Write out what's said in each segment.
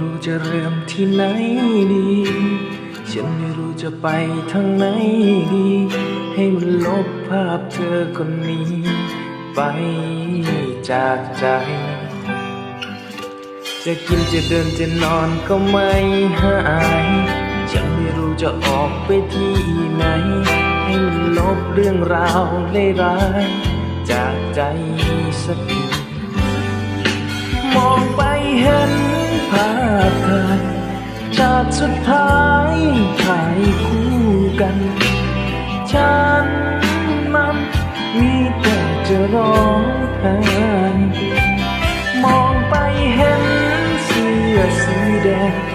รู้จะเริ่มที่ไหนดี ฉันไม่รู้จะไปทางไหนดี ให้มันลบภาพเธอคนนี้ ไปจากใจ จะกินจะเดินจะนอนก็ไม่หายฉันไม่รู้จะออกไปที่ไหน ให้มันลบเรื่องราวเลวร้ายจากใจสักที สุดท้ายถ่ายคู่กัน ฉันมันมีแต่จะร้องไห้มองไปเห็นเสื้อสีแดง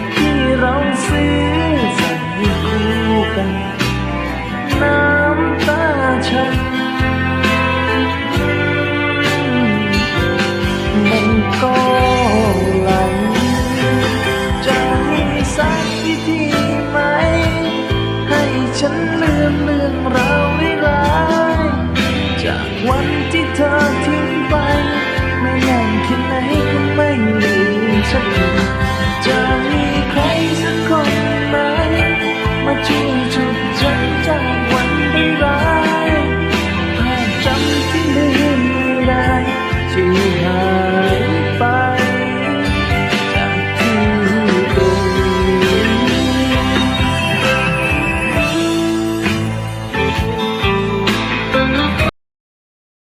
ฉันลืมเรื่องราว